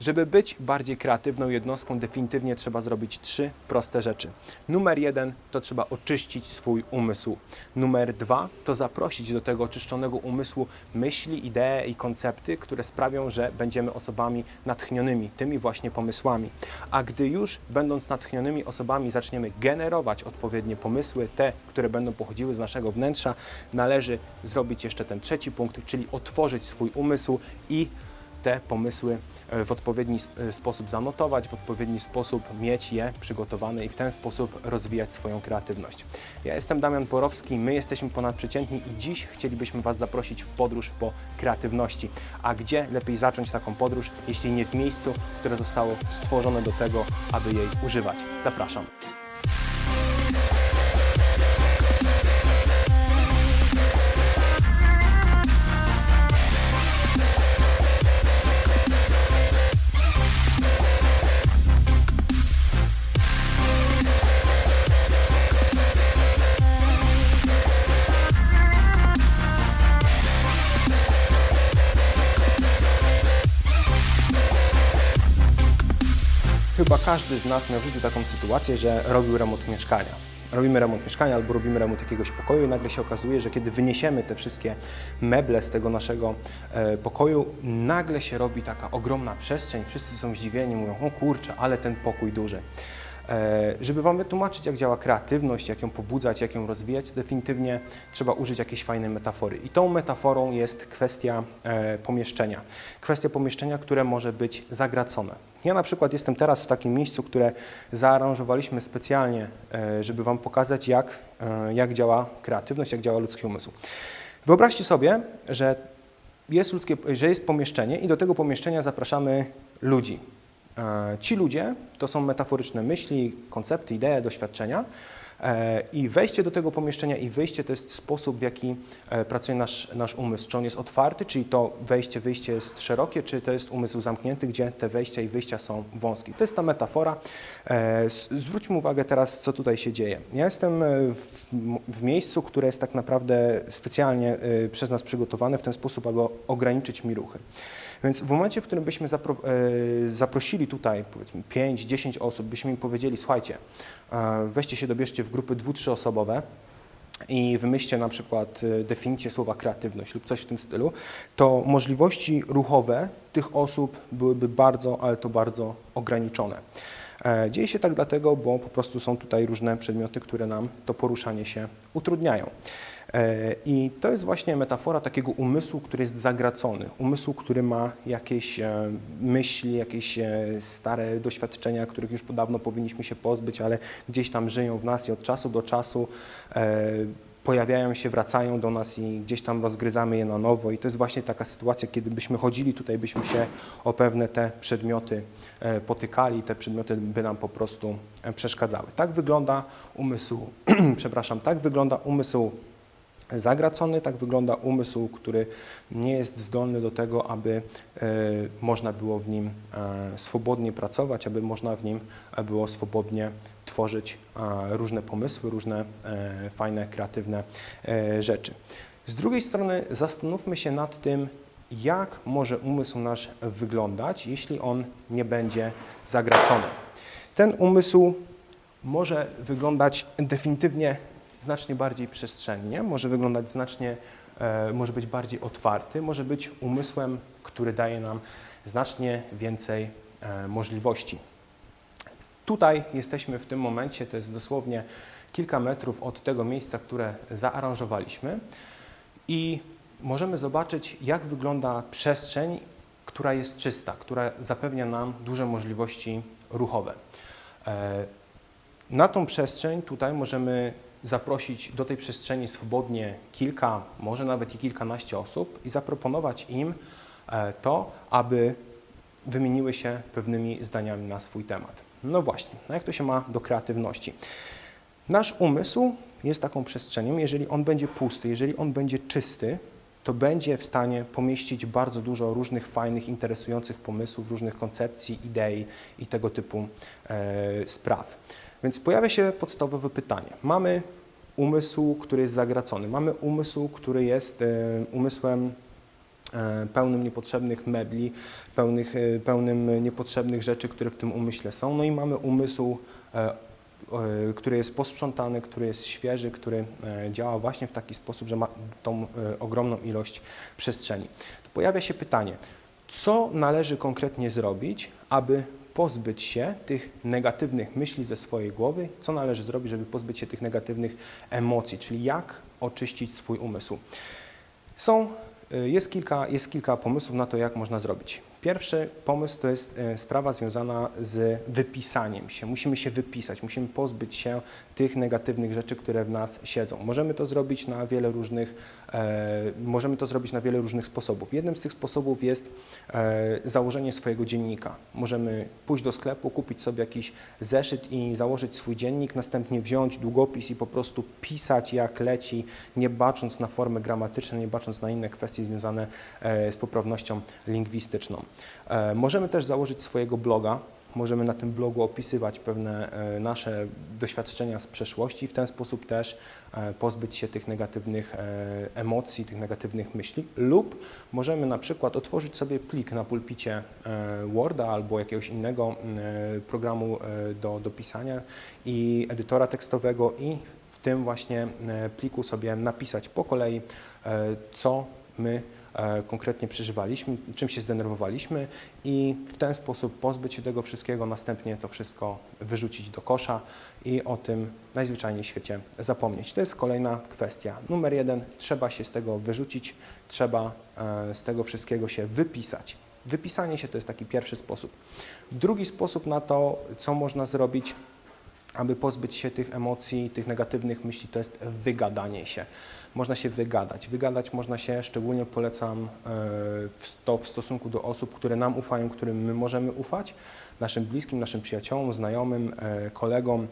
Żeby być bardziej kreatywną jednostką, definitywnie trzeba zrobić trzy proste rzeczy. Numer jeden to trzeba oczyścić swój umysł. Numer dwa to zaprosić do tego oczyszczonego umysłu myśli, idee i koncepty, które sprawią, że będziemy osobami natchnionymi tymi właśnie pomysłami. A gdy już będąc natchnionymi osobami zaczniemy generować odpowiednie pomysły, te, które będą pochodziły z naszego wnętrza, należy zrobić jeszcze ten trzeci punkt, czyli otworzyć swój umysł i te pomysły e, w odpowiedni e, sposób zanotować, w odpowiedni sposób mieć je przygotowane i w ten sposób rozwijać swoją kreatywność. Ja jestem Damian Porowski, my jesteśmy ponadprzeciętni i dziś chcielibyśmy Was zaprosić w podróż po kreatywności. A gdzie lepiej zacząć taką podróż, jeśli nie w miejscu, które zostało stworzone do tego, aby jej używać? Zapraszam. Każdy z nas miał w życiu taką sytuację, że robił remont mieszkania. Robimy remont mieszkania albo robimy remont jakiegoś pokoju i nagle się okazuje, że kiedy wyniesiemy te wszystkie meble z tego naszego e, pokoju, nagle się robi taka ogromna przestrzeń, wszyscy są zdziwieni, mówią, o kurczę, ale ten pokój duży. E, Żeby Wam wytłumaczyć, jak działa kreatywność, jak ją pobudzać, jak ją rozwijać, definitywnie trzeba użyć jakiejś fajnej metafory. I tą metaforą jest kwestia e, pomieszczenia. Kwestia pomieszczenia, które może być zagracone. Ja na przykład jestem teraz w takim miejscu, które zaaranżowaliśmy specjalnie, e, żeby Wam pokazać, jak, jak działa kreatywność, jak działa ludzki umysł. Wyobraźcie sobie, że jest, ludzkie, że jest pomieszczenie i do tego pomieszczenia zapraszamy ludzi. E, Ci ludzie to są metaforyczne myśli, koncepty, idee, doświadczenia. E, I wejście do tego pomieszczenia i wyjście to jest sposób, w jaki e, pracuje nasz, nasz umysł. Czy on jest otwarty, czyli to wejście, wyjście jest szerokie, czy to jest umysł zamknięty, gdzie te wejścia i wyjścia są wąskie. To jest ta metafora. Zwróćmy uwagę teraz, co tutaj się dzieje. Ja jestem w, w miejscu, które jest tak naprawdę specjalnie przez nas przygotowane w ten sposób, aby ograniczyć mi ruchy. Więc w momencie, w którym byśmy zapro, e, zaprosili tutaj powiedzmy 5-10 osób, byśmy im powiedzieli, słuchajcie, e, weźcie się, dobierzcie w grupy dwu, trzyosobowe i wymyślcie na przykład e, definicję słowa kreatywność lub coś w tym stylu, to możliwości ruchowe tych osób byłyby bardzo, ale to bardzo ograniczone. Dzieje się tak dlatego, bo po prostu są tutaj różne przedmioty, które nam to poruszanie się utrudniają. E, I to jest właśnie metafora takiego umysłu, który jest zagracony, umysłu, który ma jakieś e, myśli, jakieś e, stare doświadczenia, których już dawno powinniśmy się pozbyć, ale gdzieś tam żyją w nas i od czasu do czasu pojawiają się, wracają do nas i gdzieś tam rozgryzamy je na nowo. I to jest właśnie taka sytuacja, kiedy byśmy chodzili tutaj, byśmy się o pewne te przedmioty potykali, te przedmioty by nam po prostu przeszkadzały. Tak wygląda umysł, przepraszam, tak wygląda umysł zagracony, tak wygląda umysł, który nie jest zdolny do tego, aby e, można było w nim e, swobodnie pracować, aby można w nim e, było swobodnie tworzyć różne pomysły, różne fajne, kreatywne rzeczy. Z drugiej strony zastanówmy się nad tym, jak może umysł nasz wyglądać, jeśli on nie będzie zagracony. Ten umysł może wyglądać definitywnie znacznie bardziej przestrzennie, może wyglądać znacznie, e, może być bardziej otwarty, może być umysłem, który daje nam znacznie więcej e, możliwości. Tutaj jesteśmy w tym momencie, to jest dosłownie kilka metrów od tego miejsca, które zaaranżowaliśmy i możemy zobaczyć, jak wygląda przestrzeń, która jest czysta, która zapewnia nam duże możliwości ruchowe. E, Na tą przestrzeń tutaj możemy zaprosić do tej przestrzeni swobodnie kilka, może nawet i kilkanaście osób i zaproponować im e, to, aby wymieniły się pewnymi zdaniami na swój temat. No właśnie, no jak to się ma do kreatywności? Nasz umysł jest taką przestrzenią, jeżeli on będzie pusty, jeżeli on będzie czysty, to będzie w stanie pomieścić bardzo dużo różnych fajnych, interesujących pomysłów, różnych koncepcji, idei i tego typu e, spraw. Więc pojawia się podstawowe pytanie. Mamy umysł, który jest zagracony, mamy umysł, który jest e, umysłem e, pełnym niepotrzebnych mebli, pełnych, e, pełnym niepotrzebnych rzeczy, które w tym umyśle są. No i mamy umysł, który jest posprzątany, który jest świeży, który działa właśnie w taki sposób, że ma tą ogromną ilość przestrzeni. To pojawia się pytanie, co należy konkretnie zrobić, aby pozbyć się tych negatywnych myśli ze swojej głowy, co należy zrobić, żeby pozbyć się tych negatywnych emocji, czyli jak oczyścić swój umysł. Są, y, jest, kilka, jest kilka pomysłów na to, jak można zrobić. Pierwszy pomysł to jest e, sprawa związana z wypisaniem się. Musimy się wypisać, musimy pozbyć się tych negatywnych rzeczy, które w nas siedzą. Możemy to zrobić na wiele różnych, e, możemy to zrobić na wiele różnych sposobów. Jednym z tych sposobów jest e, założenie swojego dziennika. Możemy pójść do sklepu, kupić sobie jakiś zeszyt i założyć swój dziennik, następnie wziąć długopis i po prostu pisać jak leci, nie bacząc na formy gramatyczne, nie bacząc na inne kwestie związane e, z poprawnością lingwistyczną. E, Możemy też założyć swojego bloga. Możemy na tym blogu opisywać pewne e, nasze doświadczenia z przeszłości i w ten sposób też e, pozbyć się tych negatywnych emocji, tych negatywnych myśli. Lub możemy na przykład otworzyć sobie plik na pulpicie Worda albo jakiegoś innego programu do, do pisania i edytora tekstowego i w tym właśnie pliku sobie napisać po kolei, co my konkretnie przeżywaliśmy, czym się zdenerwowaliśmy i w ten sposób pozbyć się tego wszystkiego, następnie to wszystko wyrzucić do kosza i o tym najzwyczajniej w świecie zapomnieć. To jest kolejna kwestia. Numer jeden, trzeba się z tego wyrzucić, trzeba e, z tego wszystkiego się wypisać. Wypisanie się to jest taki pierwszy sposób. Drugi sposób na to, co można zrobić, aby pozbyć się tych emocji, tych negatywnych myśli, to jest wygadanie się. Można się wygadać. Wygadać można się, szczególnie polecam e, to w stosunku do osób, które nam ufają, którym my możemy ufać, naszym bliskim, naszym przyjaciołom, znajomym, e, kolegom,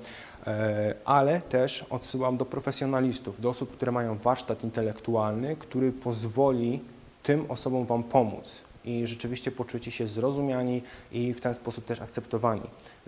e, ale też odsyłam do profesjonalistów, do osób, które mają warsztat intelektualny, który pozwoli tym osobom Wam pomóc i rzeczywiście poczujecie się zrozumiani i w ten sposób też akceptowani.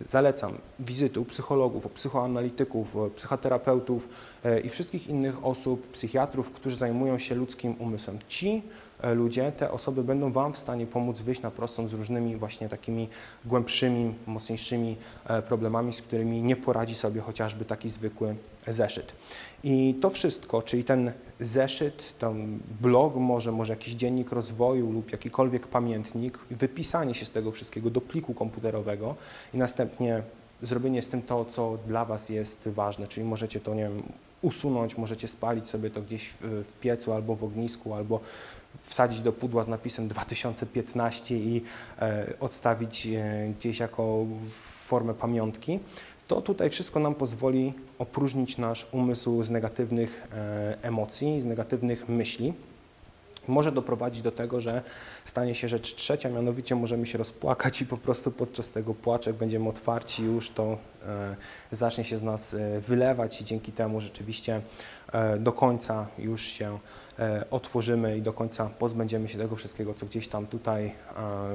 Zalecam wizyty u psychologów, u psychoanalityków, psychoterapeutów e, i wszystkich innych osób, psychiatrów, którzy zajmują się ludzkim umysłem. Ci e, ludzie, te osoby będą Wam w stanie pomóc wyjść na prostą z różnymi właśnie takimi głębszymi, mocniejszymi e, problemami, z którymi nie poradzi sobie chociażby taki zwykły zeszyt. I to wszystko, czyli ten zeszyt, ten blog, może, może jakiś dziennik rozwoju lub jakikolwiek pamiętnik, wypisanie się z tego wszystkiego do pliku komputerowego i następnie zrobienie z tym to, co dla Was jest ważne, czyli możecie to, nie wiem, usunąć, możecie spalić sobie to gdzieś w, w piecu albo w ognisku, albo wsadzić do pudła z napisem 2015 i e, odstawić e, gdzieś jako formę pamiątki, to tutaj wszystko nam pozwoli opróżnić nasz umysł z negatywnych e, emocji, z negatywnych myśli. Może doprowadzić do tego, że stanie się rzecz trzecia, mianowicie możemy się rozpłakać i po prostu podczas tego płaczek będziemy otwarci, już to e, zacznie się z nas e, wylewać i dzięki temu rzeczywiście e, do końca już się e, otworzymy i do końca pozbędziemy się tego wszystkiego, co gdzieś tam tutaj e,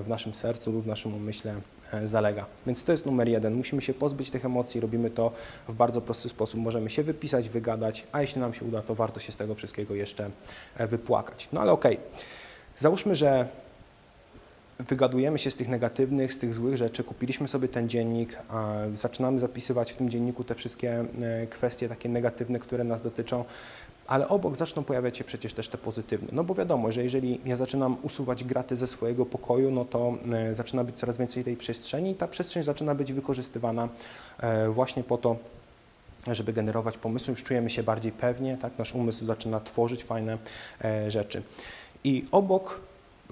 w naszym sercu lub w naszym umyśle zalega. Więc to jest numer jeden. Musimy się pozbyć tych emocji, robimy to w bardzo prosty sposób. Możemy się wypisać, wygadać, a jeśli nam się uda, to warto się z tego wszystkiego jeszcze e, wypłakać. No ale okej, załóżmy, że wygadujemy się z tych negatywnych, z tych złych rzeczy, kupiliśmy sobie ten dziennik, zaczynamy zapisywać w tym dzienniku te wszystkie e, kwestie takie negatywne, które nas dotyczą, ale obok zaczną pojawiać się przecież też te pozytywne. No bo wiadomo, że jeżeli ja zaczynam usuwać graty ze swojego pokoju, no to e, zaczyna być coraz więcej tej przestrzeni i ta przestrzeń zaczyna być wykorzystywana e, właśnie po to, żeby generować pomysły, już czujemy się bardziej pewnie, tak? nasz umysł zaczyna tworzyć fajne e, rzeczy. I obok,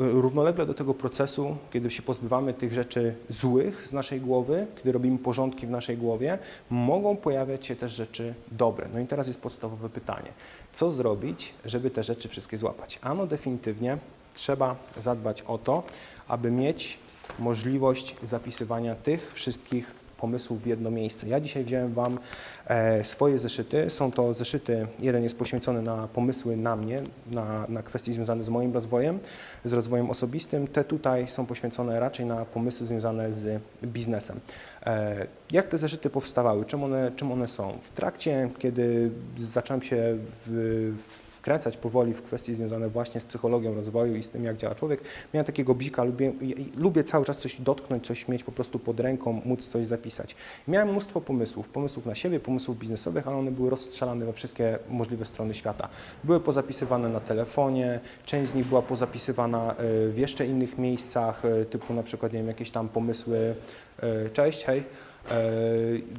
równolegle do tego procesu, kiedy się pozbywamy tych rzeczy złych z naszej głowy, kiedy robimy porządki w naszej głowie, mogą pojawiać się też rzeczy dobre. No i teraz jest podstawowe pytanie, co zrobić, żeby te rzeczy wszystkie złapać? Ano definitywnie trzeba zadbać o to, aby mieć możliwość zapisywania tych wszystkich pomysłów w jedno miejsce. Ja dzisiaj wziąłem Wam e, swoje zeszyty. Są to zeszyty, jeden jest poświęcony na pomysły na mnie, na, na kwestie związane z moim rozwojem, z rozwojem osobistym. Te tutaj są poświęcone raczej na pomysły związane z biznesem. E, jak te zeszyty powstawały? Czym one, czym one są? W trakcie, kiedy zacząłem się w, w wkręcać powoli w kwestie związane właśnie z psychologią rozwoju i z tym, jak działa człowiek. Miałem takiego bzika, lubię, lubię cały czas coś dotknąć, coś mieć po prostu pod ręką, móc coś zapisać. Miałem mnóstwo pomysłów, pomysłów na siebie, pomysłów biznesowych, ale one były rozstrzelane we wszystkie możliwe strony świata. Były pozapisywane na telefonie, część z nich była pozapisywana e, w jeszcze innych miejscach, e, typu na przykład, nie wiem, jakieś tam pomysły, e, cześć, hej,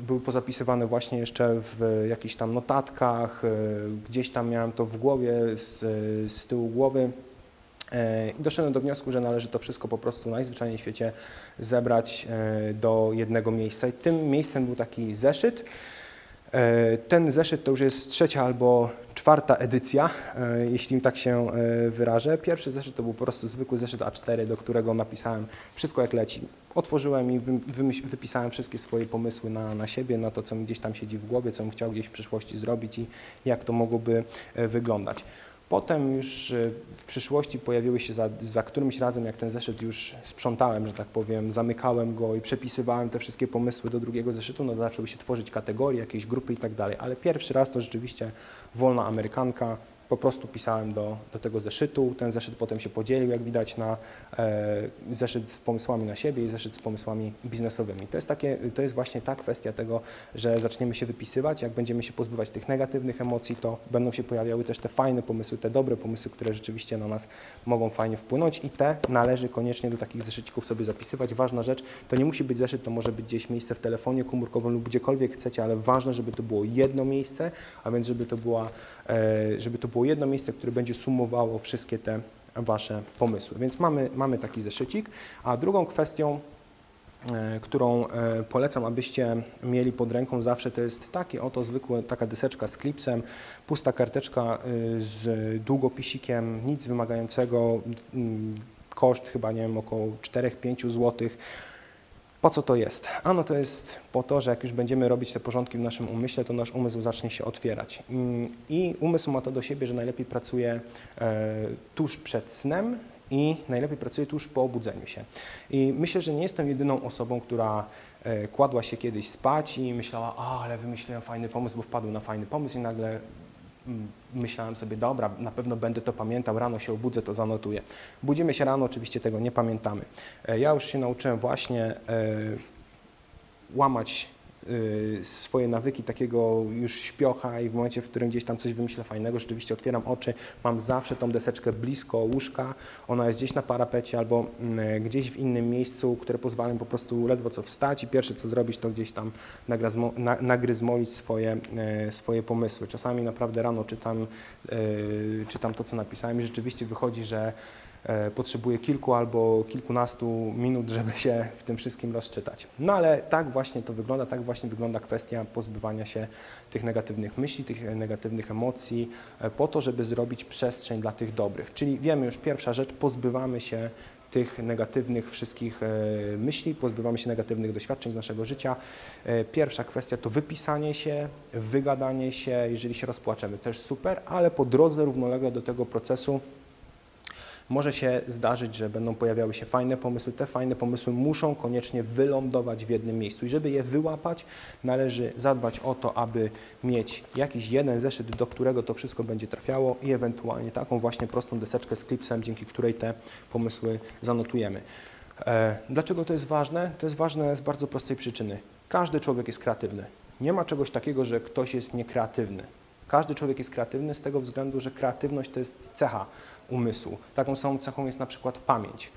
były pozapisywane właśnie jeszcze w jakichś tam notatkach, e, gdzieś tam miałem to w głowie, z, z tyłu głowy. E, I doszedłem do wniosku, że należy to wszystko po prostu najzwyczajniej w świecie zebrać e, do jednego miejsca. I tym miejscem był taki zeszyt. E, Ten zeszyt to już jest trzecia albo czwarta edycja, e, jeśli tak się e, wyrażę. Pierwszy zeszyt to był po prostu zwykły zeszyt A4, do którego napisałem wszystko jak leci. Otworzyłem i wypisałem wszystkie swoje pomysły na, na siebie, na to, co mi gdzieś tam siedzi w głowie, co bym chciał gdzieś w przyszłości zrobić i jak to mogłoby wyglądać. Potem już e, w przyszłości pojawiły się za, za którymś razem, jak ten zeszyt już sprzątałem, że tak powiem, zamykałem go i przepisywałem te wszystkie pomysły do drugiego zeszytu, no zaczęły się tworzyć kategorie, jakieś grupy i tak dalej. Ale pierwszy raz to rzeczywiście wolna amerykanka, po prostu pisałem do, do tego zeszytu. Ten zeszyt potem się podzielił, jak widać, na e, zeszyt z pomysłami na siebie i zeszyt z pomysłami biznesowymi. To jest, takie, to jest właśnie ta kwestia tego, że zaczniemy się wypisywać. Jak będziemy się pozbywać tych negatywnych emocji, to będą się pojawiały też te fajne pomysły, te dobre pomysły, które rzeczywiście na nas mogą fajnie wpłynąć i te należy koniecznie do takich zeszycików sobie zapisywać. Ważna rzecz, to nie musi być zeszyt, to może być gdzieś miejsce w telefonie komórkowym lub gdziekolwiek chcecie, ale ważne, żeby to było jedno miejsce, a więc żeby to, była, żeby to było jedno miejsce, które będzie sumowało wszystkie te Wasze pomysły. Więc mamy, mamy taki zeszycik, a drugą kwestią e, którą e, polecam, abyście mieli pod ręką zawsze, to jest taki oto zwykły, taka deseczka z klipsem, pusta karteczka z długopisikiem, nic wymagającego, koszt chyba, nie wiem, około 4-5 złotych. Po co to jest? Ano to jest po to, że jak już będziemy robić te porządki w naszym umyśle, to nasz umysł zacznie się otwierać. Mm, I umysł ma to do siebie, że najlepiej pracuje e, tuż przed snem i najlepiej pracuje tuż po obudzeniu się. I myślę, że nie jestem jedyną osobą, która e, kładła się kiedyś spać i myślała, a ale wymyśliłem fajny pomysł, bo wpadłem na fajny pomysł i nagle myślałem sobie, dobra, na pewno będę to pamiętał, rano się obudzę, to zanotuję. Budzimy się rano, oczywiście tego nie pamiętamy. E, Ja już się nauczyłem właśnie e, łamać swoje nawyki takiego już śpiocha i w momencie, w którym gdzieś tam coś wymyślę fajnego, rzeczywiście otwieram oczy, mam zawsze tą deseczkę blisko łóżka, ona jest gdzieś na parapecie albo mm, gdzieś w innym miejscu, które pozwala mi po prostu ledwo co wstać i pierwsze co zrobić, to gdzieś tam nagryzmolić swoje, e, swoje pomysły. Czasami naprawdę rano czytam, e, czytam to, co napisałem i rzeczywiście wychodzi, że e, potrzebuje kilku albo kilkunastu minut, żeby się w tym wszystkim rozczytać. No ale tak właśnie to wygląda, tak właśnie wygląda kwestia pozbywania się tych negatywnych myśli, tych e, negatywnych emocji, e, po to, żeby zrobić przestrzeń dla tych dobrych. Czyli wiemy już pierwsza rzecz, pozbywamy się tych negatywnych wszystkich e, myśli, pozbywamy się negatywnych doświadczeń z naszego życia. Pierwsza kwestia to wypisanie się, wygadanie się, jeżeli się rozpłaczemy, też super, ale po drodze równolegle do tego procesu może się zdarzyć, że będą pojawiały się fajne pomysły. Te fajne pomysły muszą koniecznie wylądować w jednym miejscu. I żeby je wyłapać, należy zadbać o to, aby mieć jakiś jeden zeszyt, do którego to wszystko będzie trafiało i ewentualnie taką właśnie prostą deseczkę z klipsem, dzięki której te pomysły zanotujemy. E, Dlaczego to jest ważne? To jest ważne z bardzo prostej przyczyny. Każdy człowiek jest kreatywny. Nie ma czegoś takiego, że ktoś jest niekreatywny. Każdy człowiek jest kreatywny z tego względu, że kreatywność to jest cecha umysłu. Taką samą cechą jest na przykład pamięć.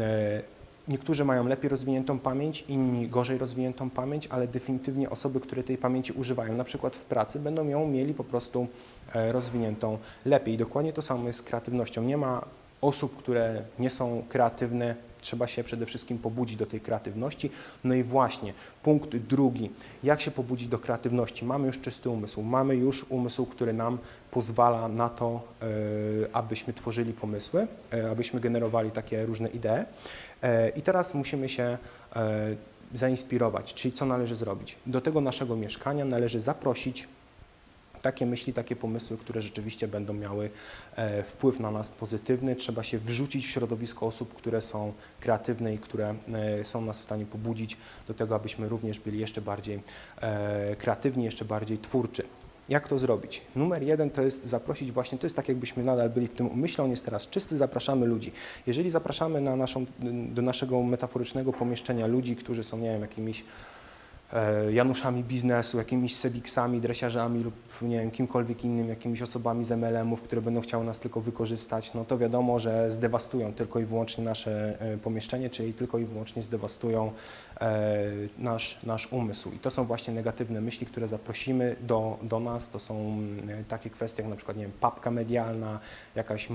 E, Niektórzy mają lepiej rozwiniętą pamięć, inni gorzej rozwiniętą pamięć, ale definitywnie osoby, które tej pamięci używają, na przykład w pracy, będą ją mieli po prostu e, rozwiniętą lepiej. Dokładnie to samo jest z kreatywnością. Nie ma osób, które nie są kreatywne, trzeba się przede wszystkim pobudzić do tej kreatywności. No i właśnie, punkt drugi. Jak się pobudzić do kreatywności? Mamy już czysty umysł, mamy już umysł, który nam pozwala na to, e, abyśmy tworzyli pomysły, e, abyśmy generowali takie różne idee. E, I teraz musimy się zainspirować, czyli co należy zrobić? Do tego naszego mieszkania należy zaprosić takie myśli, takie pomysły, które rzeczywiście będą miały e, wpływ na nas pozytywny. Trzeba się wrzucić w środowisko osób, które są kreatywne i które e, są nas w stanie pobudzić do tego, abyśmy również byli jeszcze bardziej e, kreatywni, jeszcze bardziej twórczy. Jak to zrobić? Numer jeden to jest zaprosić właśnie, to jest tak jakbyśmy nadal byli w tym umyśle, on jest teraz czysty, zapraszamy ludzi. Jeżeli zapraszamy na naszą, do naszego metaforycznego pomieszczenia ludzi, którzy są, nie wiem, jakimiś Januszami biznesu, jakimiś sebiksami, dresiarzami lub nie wiem, kimkolwiek innym, jakimiś osobami z MLM-ów, które będą chciały nas tylko wykorzystać, no to wiadomo, że zdewastują tylko i wyłącznie nasze e, pomieszczenie, czyli tylko i wyłącznie zdewastują e, nasz, nasz umysł. I to są właśnie negatywne myśli, które zaprosimy do, do nas. To są e, takie kwestie jak na przykład, nie wiem, papka medialna, jakaś e,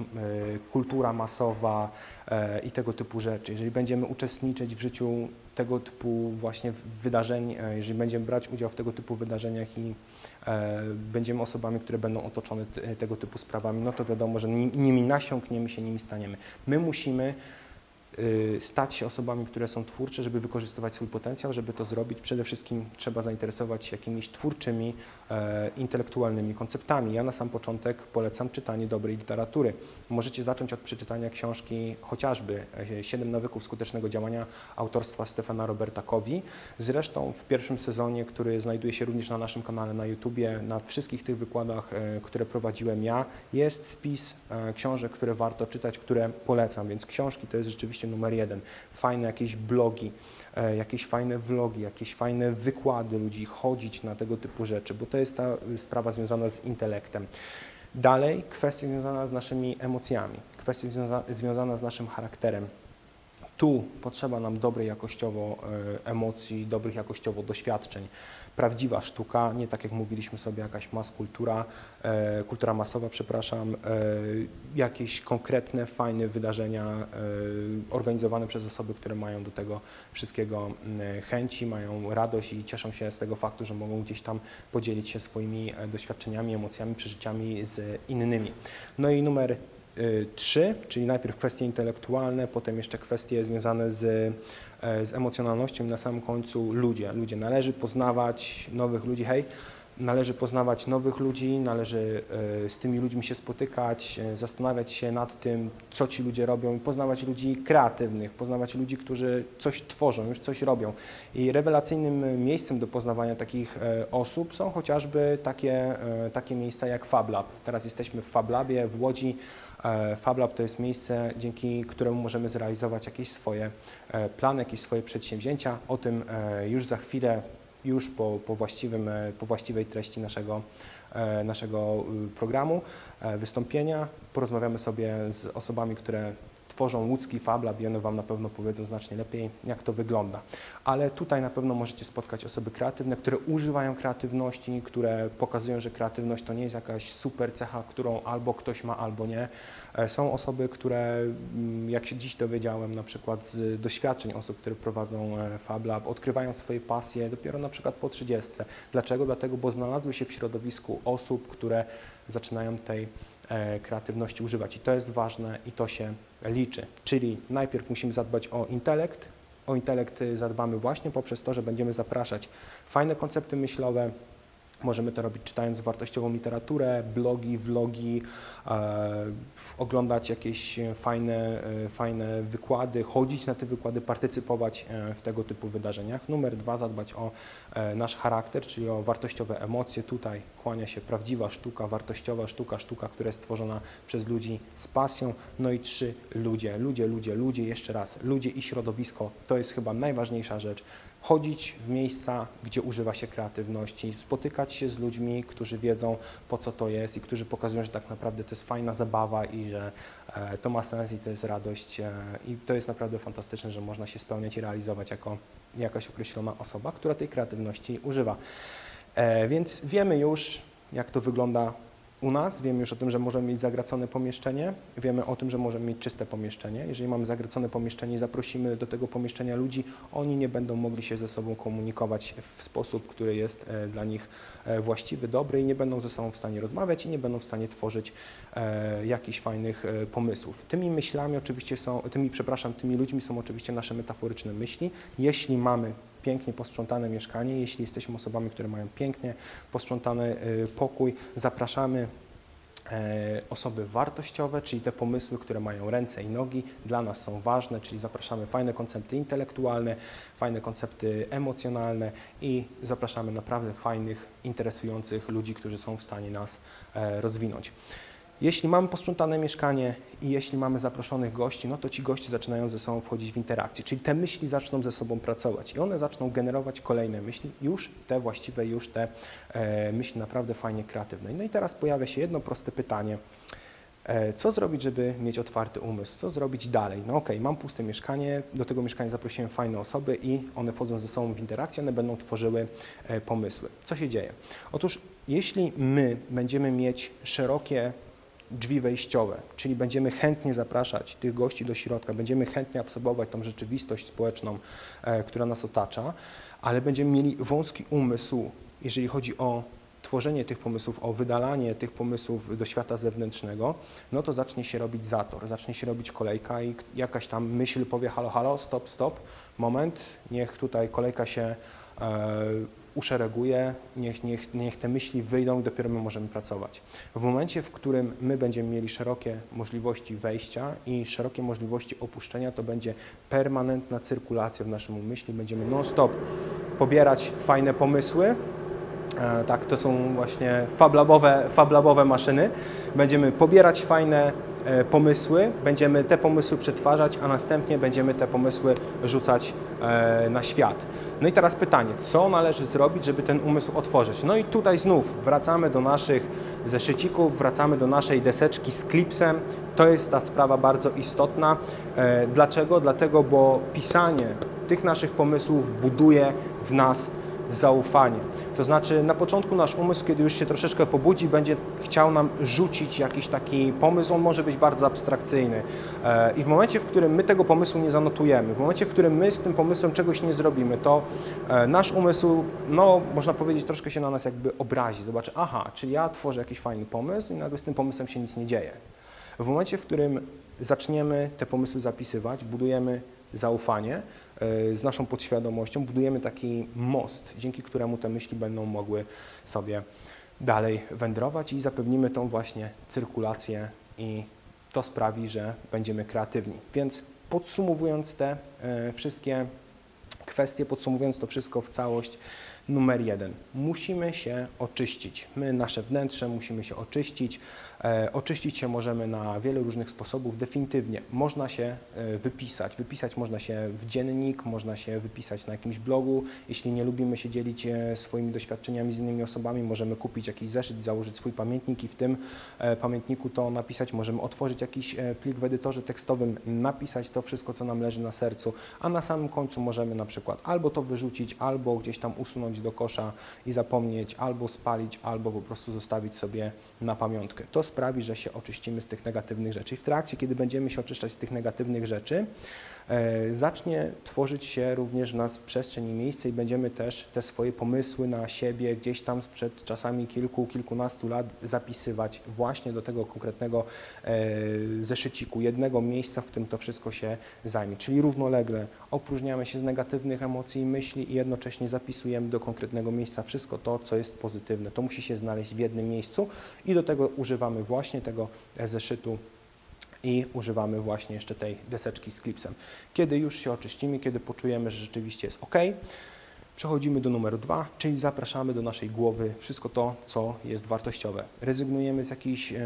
kultura masowa e, i tego typu rzeczy. Jeżeli będziemy uczestniczyć w życiu tego typu właśnie wydarzeń, e, jeżeli będziemy brać udział w tego typu wydarzeniach i e, będziemy osobami, które będą otoczone tego typu sprawami, no to wiadomo, że ni- nimi nasiąkniemy się, nimi staniemy. My musimy stać się osobami, które są twórcze, żeby wykorzystywać swój potencjał, żeby to zrobić. Przede wszystkim trzeba zainteresować się jakimiś twórczymi, e, intelektualnymi konceptami. Ja na sam początek polecam czytanie dobrej literatury. Możecie zacząć od przeczytania książki chociażby e, Siedem nawyków skutecznego działania autorstwa Stefana Roberta Covey. Zresztą w pierwszym sezonie, który znajduje się również na naszym kanale na YouTubie, na wszystkich tych wykładach, e, które prowadziłem ja, jest spis książek, które warto czytać, które polecam, więc książki to jest rzeczywiście numer jeden. Fajne jakieś blogi, e, jakieś fajne vlogi, jakieś fajne wykłady ludzi, chodzić na tego typu rzeczy, bo to jest ta y, sprawa związana z intelektem. Dalej kwestia związana z naszymi emocjami, kwestia związa związana z naszym charakterem. Tu potrzeba nam dobrej jakościowo e, emocji, dobrych jakościowo doświadczeń. Prawdziwa sztuka, nie tak jak mówiliśmy sobie, jakaś mas kultura, e, kultura masowa, przepraszam, e, jakieś konkretne, fajne wydarzenia organizowane przez osoby, które mają do tego wszystkiego chęci, mają radość i cieszą się z tego faktu, że mogą gdzieś tam podzielić się swoimi doświadczeniami, emocjami, przeżyciami z innymi. No i numer trzy, czyli najpierw kwestie intelektualne, potem jeszcze kwestie związane z, e, z emocjonalnością i na samym końcu ludzie. Ludzie należy poznawać nowych ludzi, hej, należy poznawać nowych ludzi, należy e, z tymi ludźmi się spotykać, e, zastanawiać się nad tym, co ci ludzie robią poznawać ludzi kreatywnych, poznawać ludzi, którzy coś tworzą, już coś robią. I rewelacyjnym miejscem do poznawania takich e, osób są chociażby takie, takie miejsca jak FabLab. Teraz jesteśmy w FabLabie w Łodzi. FabLab to jest miejsce, dzięki któremu możemy zrealizować jakieś swoje plany, jakieś swoje przedsięwzięcia. O tym już za chwilę, już po, po, właściwym, e, po właściwej treści naszego, e, naszego y, programu, e, wystąpienia. Porozmawiamy sobie z osobami, które tworzą łódzki FabLab i one Wam na pewno powiedzą znacznie lepiej, jak to wygląda. Ale tutaj na pewno możecie spotkać osoby kreatywne, które używają kreatywności, które pokazują, że kreatywność to nie jest jakaś super cecha, którą albo ktoś ma, albo nie. E, Są osoby, które, mm, jak się dziś dowiedziałem, na przykład z doświadczeń osób, które prowadzą e, FabLab, odkrywają swoje pasje dopiero na przykład po 30. Dlaczego? Dlatego, bo znalazły się w środowisku osób, które zaczynają tej kreatywności używać. I to jest ważne i to się liczy. Czyli najpierw musimy zadbać o intelekt. O intelekt y, zadbamy właśnie poprzez to, że będziemy zapraszać fajne koncepty myślowe. Możemy to robić czytając wartościową literaturę, blogi, vlogi, e, oglądać jakieś fajne, e, fajne wykłady, chodzić na te wykłady, partycypować e, w tego typu wydarzeniach. Numer dwa, zadbać o e, nasz charakter, czyli o wartościowe emocje. Tutaj kłania się prawdziwa sztuka, wartościowa sztuka, sztuka, która jest stworzona przez ludzi z pasją. No i trzy, ludzie, ludzie, ludzie, ludzie, jeszcze raz, ludzie i środowisko. To jest chyba najważniejsza rzecz. Chodzić w miejsca, gdzie używa się kreatywności, spotykać się z ludźmi, którzy wiedzą, po co to jest i którzy pokazują, że tak naprawdę to jest fajna zabawa i że e, to ma sens i to jest radość e, i to jest naprawdę fantastyczne, że można się spełniać i realizować jako jakaś określona osoba, która tej kreatywności używa. E, więc wiemy już, jak to wygląda u nas, wiemy już o tym, że możemy mieć zagracone pomieszczenie, wiemy o tym, że możemy mieć czyste pomieszczenie. Jeżeli mamy zagracone pomieszczenie i zaprosimy do tego pomieszczenia ludzi, oni nie będą mogli się ze sobą komunikować w sposób, który jest e, dla nich e, właściwy, dobry i nie będą ze sobą w stanie rozmawiać i nie będą w stanie tworzyć e, jakichś fajnych pomysłów. Tymi myślami oczywiście są, tymi, przepraszam, tymi ludźmi są oczywiście nasze metaforyczne myśli. Jeśli mamy pięknie posprzątane mieszkanie, jeśli jesteśmy osobami, które mają pięknie posprzątany y, pokój, zapraszamy e, osoby wartościowe, czyli te pomysły, które mają ręce i nogi, dla nas są ważne, czyli zapraszamy fajne koncepty intelektualne, fajne koncepty emocjonalne i zapraszamy naprawdę fajnych, interesujących ludzi, którzy są w stanie nas e, rozwinąć. Jeśli mamy posprzątane mieszkanie i jeśli mamy zaproszonych gości, no to ci goście zaczynają ze sobą wchodzić w interakcję, czyli te myśli zaczną ze sobą pracować i one zaczną generować kolejne myśli, już te właściwe, już te e, myśli naprawdę fajnie kreatywne. No i teraz pojawia się jedno proste pytanie. E, Co zrobić, żeby mieć otwarty umysł? Co zrobić dalej? No okej, mam puste mieszkanie, do tego mieszkania zaprosiłem fajne osoby i one wchodzą ze sobą w interakcję, one będą tworzyły e, pomysły. Co się dzieje? Otóż jeśli my będziemy mieć szerokie drzwi wejściowe, czyli będziemy chętnie zapraszać tych gości do środka, będziemy chętnie absorbować tą rzeczywistość społeczną, e, która nas otacza, ale będziemy mieli wąski umysł, jeżeli chodzi o tworzenie tych pomysłów, o wydalanie tych pomysłów do świata zewnętrznego, no to zacznie się robić zator, zacznie się robić kolejka i jakaś tam myśl powie halo, halo, stop, stop, moment, niech tutaj kolejka się e, uszereguje, niech, niech, niech te myśli wyjdą i dopiero my możemy pracować. W momencie, w którym my będziemy mieli szerokie możliwości wejścia i szerokie możliwości opuszczenia, to będzie permanentna cyrkulacja w naszym umyśle, będziemy non-stop pobierać fajne pomysły, E, Tak, to są właśnie fablabowe, fablabowe maszyny. Będziemy pobierać fajne pomysły, będziemy te pomysły przetwarzać, a następnie będziemy te pomysły rzucać e, na świat. No i teraz pytanie, co należy zrobić, żeby ten umysł otworzyć? No i tutaj znów wracamy do naszych zeszycików, wracamy do naszej deseczki z klipsem. To jest ta sprawa bardzo istotna. E, Dlaczego? Dlatego, bo pisanie tych naszych pomysłów buduje w nas zaufanie. To znaczy na początku nasz umysł, kiedy już się troszeczkę pobudzi, będzie chciał nam rzucić jakiś taki pomysł, on może być bardzo abstrakcyjny. E, I w momencie, w którym my tego pomysłu nie zanotujemy, w momencie, w którym my z tym pomysłem czegoś nie zrobimy, to e, nasz umysł, no można powiedzieć, troszkę się na nas jakby obrazi. Zobaczy, aha, czyli ja tworzę jakiś fajny pomysł i nagle z tym pomysłem się nic nie dzieje. W momencie, w którym zaczniemy te pomysły zapisywać, budujemy zaufanie z naszą podświadomością, budujemy taki most, dzięki któremu te myśli będą mogły sobie dalej wędrować i zapewnimy tą właśnie cyrkulację i to sprawi, że będziemy kreatywni. Więc podsumowując te e, wszystkie kwestie, podsumowując to wszystko w całość, numer jeden. Musimy się oczyścić. My, nasze wnętrze, musimy się oczyścić. E, oczyścić się możemy na wiele różnych sposobów. Definitywnie można się e, wypisać. Wypisać można się w dziennik, można się wypisać na jakimś blogu. Jeśli nie lubimy się dzielić e, swoimi doświadczeniami z innymi osobami, możemy kupić jakiś zeszyt, założyć swój pamiętnik i w tym e, pamiętniku to napisać. Możemy otworzyć jakiś e, plik w edytorze tekstowym, napisać to wszystko, co nam leży na sercu, a na samym końcu możemy na przykład albo to wyrzucić, albo gdzieś tam usunąć do kosza i zapomnieć, albo spalić, albo po prostu zostawić sobie na pamiątkę. To sprawi, że się oczyścimy z tych negatywnych rzeczy. I w trakcie, kiedy będziemy się oczyszczać z tych negatywnych rzeczy, zacznie tworzyć się również w nas przestrzeń i miejsce i będziemy też te swoje pomysły na siebie gdzieś tam sprzed czasami kilku, kilkunastu lat zapisywać właśnie do tego konkretnego e, zeszyciku, jednego miejsca, w którym to wszystko się zajmie. Czyli równolegle opróżniamy się z negatywnych emocji i myśli i jednocześnie zapisujemy do konkretnego miejsca wszystko to, co jest pozytywne. To musi się znaleźć w jednym miejscu i do tego używamy właśnie tego zeszytu i używamy właśnie jeszcze tej deseczki z klipsem. Kiedy już się oczyścimy, kiedy poczujemy, że rzeczywiście jest ok, przechodzimy do numeru dwa, czyli zapraszamy do naszej głowy wszystko to, co jest wartościowe. Rezygnujemy z jakichś e,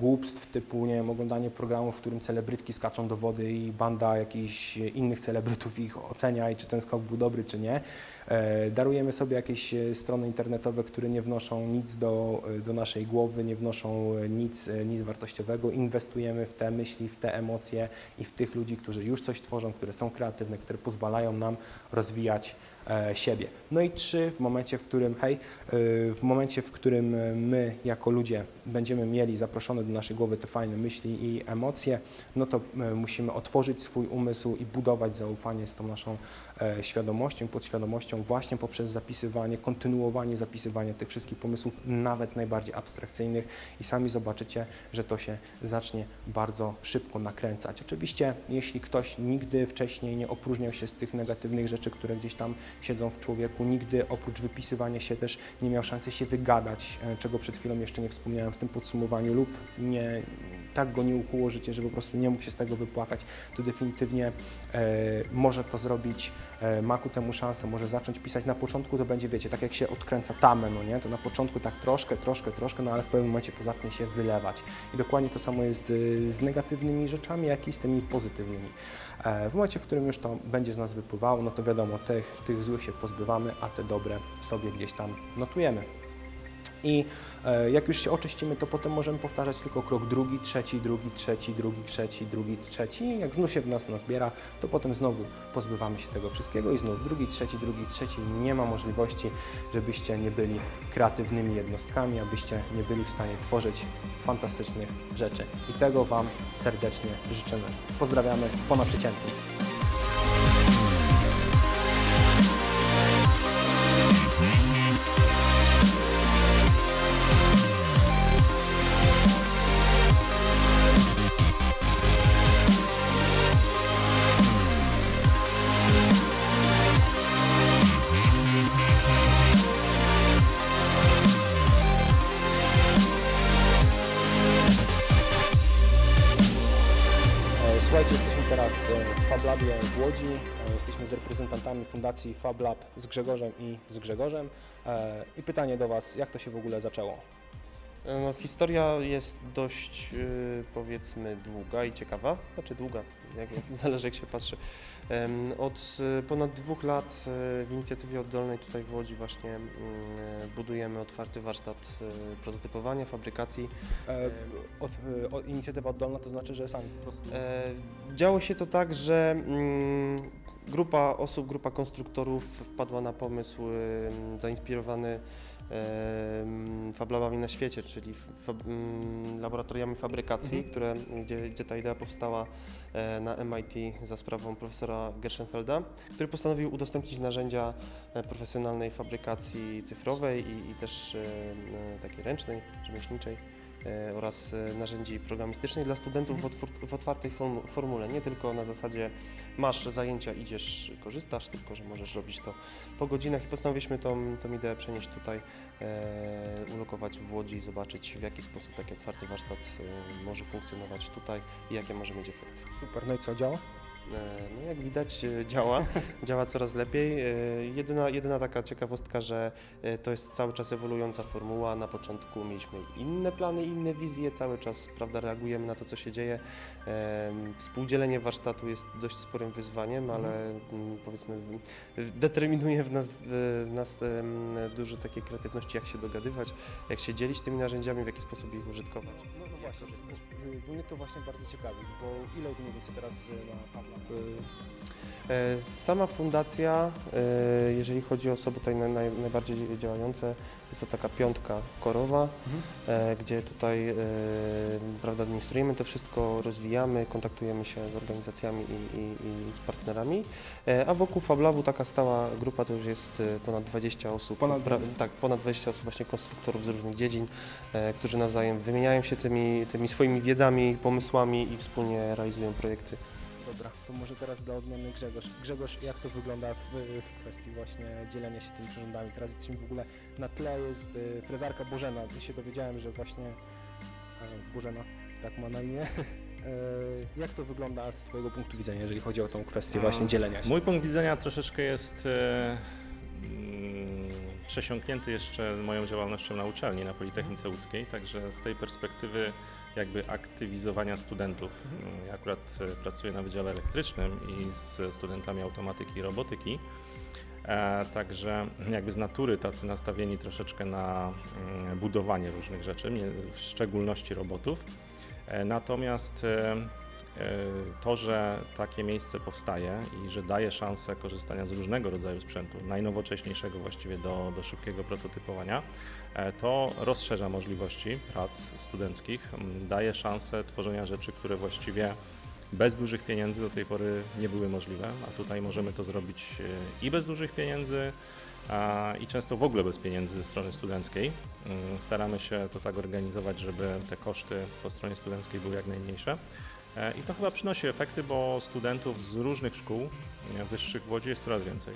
głupstw typu, nie wiem, oglądanie programów, w którym celebrytki skaczą do wody i banda jakichś innych celebrytów ich ocenia i czy ten skok był dobry, czy nie. E, darujemy sobie jakieś e, strony internetowe, które nie wnoszą nic do, e, do naszej głowy, nie wnoszą nic, nic wartościowego. Inwestujemy w te myśli, w te emocje i w tych ludzi, którzy już coś tworzą, które są kreatywne, które pozwalają nam rozwijać siebie. No i trzy, w momencie, w którym, hej, w momencie, w którym my jako ludzie będziemy mieli zaproszone do naszej głowy te fajne myśli i emocje, no to musimy otworzyć swój umysł i budować zaufanie z tą naszą świadomością, podświadomością właśnie poprzez zapisywanie, kontynuowanie zapisywania tych wszystkich pomysłów, nawet najbardziej abstrakcyjnych i sami zobaczycie, że to się zacznie bardzo szybko nakręcać. Oczywiście, jeśli ktoś nigdy wcześniej nie opróżniał się z tych negatywnych rzeczy, które gdzieś tam siedzą w człowieku nigdy oprócz wypisywania się też nie miał szansy się wygadać, e, czego przed chwilą jeszcze nie wspomniałem w tym podsumowaniu lub nie, tak go nie ukuło życie, że po prostu nie mógł się z tego wypłakać, to definitywnie e, może to zrobić, e, ma ku temu szansę, może zacząć pisać. Na początku to będzie, wiecie, tak jak się odkręca tamę, no nie, to na początku tak troszkę, troszkę, troszkę, no ale w pewnym momencie to zacznie się wylewać. I dokładnie to samo jest y, z negatywnymi rzeczami, jak i z tymi pozytywnymi. E, W momencie, w którym już to będzie z nas wypływało, no to wiadomo, tych, tych złych się pozbywamy, a te dobre sobie gdzieś tam notujemy. I e, jak już się oczyścimy, to potem możemy powtarzać tylko krok drugi, trzeci, drugi, trzeci, drugi, trzeci, drugi, trzeci. Jak znów się w nas nazbiera, to potem znowu pozbywamy się tego wszystkiego i znów drugi, trzeci, drugi, trzeci. Nie ma możliwości, żebyście nie byli kreatywnymi jednostkami, abyście nie byli w stanie tworzyć fantastycznych rzeczy. I tego Wam serdecznie życzymy. Pozdrawiamy ponadprzeciętnie. W FabLabie w Łodzi. E, Jesteśmy z reprezentantami Fundacji FabLab z Grzegorzem i z Grzegorzem. E, I pytanie do Was, jak to się w ogóle zaczęło? No, historia jest dość y, powiedzmy długa i ciekawa, znaczy długa, jak, jak, zależy jak się patrzy. Od y, ponad dwóch lat y, w inicjatywie oddolnej tutaj w Łodzi właśnie mm, y, budujemy otwarty warsztat y, prototypowania, fabrykacji. E, Od, e, inicjatywa oddolna to znaczy, że sami po prostu... E, Działo się to tak, że mm, grupa osób, grupa konstruktorów wpadła na pomysł ym, zainspirowany fablabami na świecie, czyli laboratoriami fabrykacji, Mhm. które, gdzie, gdzie ta idea powstała e, na MIT za sprawą profesora Gerschenfelda, który postanowił udostępnić narzędzia e, profesjonalnej fabrykacji cyfrowej i, i też e, takiej ręcznej, rzemieślniczej oraz e, narzędzi programistycznych dla studentów w, otwartej formu- formule. Nie tylko na zasadzie masz zajęcia, idziesz, korzystasz, tylko że możesz robić to po godzinach i postanowiliśmy tą, tą ideę przenieść tutaj, e, ulokować w Łodzi i zobaczyć w jaki sposób taki otwarty warsztat e, może funkcjonować tutaj i jakie może mieć efekty. Super, no i co, działa? E, No jak widać e, działa, działa coraz lepiej. E, Jedyna, jedyna taka ciekawostka, że to jest cały czas ewoluująca formuła. Na początku mieliśmy inne plany, inne wizje, cały czas prawda, reagujemy na to, co się dzieje. Współdzielenie warsztatu jest dość sporym wyzwaniem, ale mm, powiedzmy determinuje w nas, w nas dużo takiej kreatywności, jak się dogadywać, jak się dzielić tymi narzędziami, w jaki sposób ich użytkować. Właśnie, y, mnie to właśnie bardzo ciekawi, bo ile mniej więcej teraz y, na FabLab? y, E, Sama fundacja, e, jeżeli chodzi o osoby tutaj naj, naj, najbardziej działające, jest to taka piątka korowa, e, gdzie tutaj e, prawda, administrujemy to wszystko, rozwijamy, kontaktujemy się z organizacjami i, i, i z partnerami, e, a wokół FabLabu taka stała grupa to już jest e, ponad 20 osób, Ponad pra, 20. tak, ponad 20 osób właśnie konstruktorów z różnych dziedzin, e, którzy nawzajem wymieniają się tymi, tymi swoimi wiedzami, pomysłami i wspólnie realizują projekty. Dobra, to może teraz dla odmiany Grzegorz. Grzegorz, jak to wygląda w, w kwestii właśnie dzielenia się tymi przyrządami? Teraz jesteśmy w ogóle na tle jest y, frezarka Bożena. Ja się dowiedziałem, że właśnie e, Bożena tak ma na imię. E, jak to wygląda z Twojego punktu widzenia, jeżeli chodzi o tą kwestię właśnie dzielenia się? Mój punkt widzenia troszeczkę jest e, mm, przesiąknięty jeszcze moją działalnością na uczelni, na Politechnice Łódzkiej, także z tej perspektywy jakby aktywizowania studentów. mm, Ja akurat e, pracuję na Wydziale Elektrycznym i z studentami automatyki i robotyki. E, także jakby z natury tacy nastawieni troszeczkę na mm, budowanie różnych rzeczy, w szczególności robotów. E, Natomiast To, że takie miejsce powstaje i że daje szansę korzystania z różnego rodzaju sprzętu, najnowocześniejszego właściwie do, do szybkiego prototypowania, e, to rozszerza możliwości prac studenckich, daje szansę tworzenia rzeczy, które właściwie bez dużych pieniędzy do tej pory nie były możliwe, a tutaj możemy to zrobić e, i bez dużych pieniędzy, i często w ogóle bez pieniędzy ze strony studenckiej. Mm, Staramy się to tak organizować, żeby te koszty po stronie studenckiej były jak najmniejsze. E, I to chyba przynosi efekty, bo studentów z różnych szkół e, wyższych w Łodzi jest coraz więcej.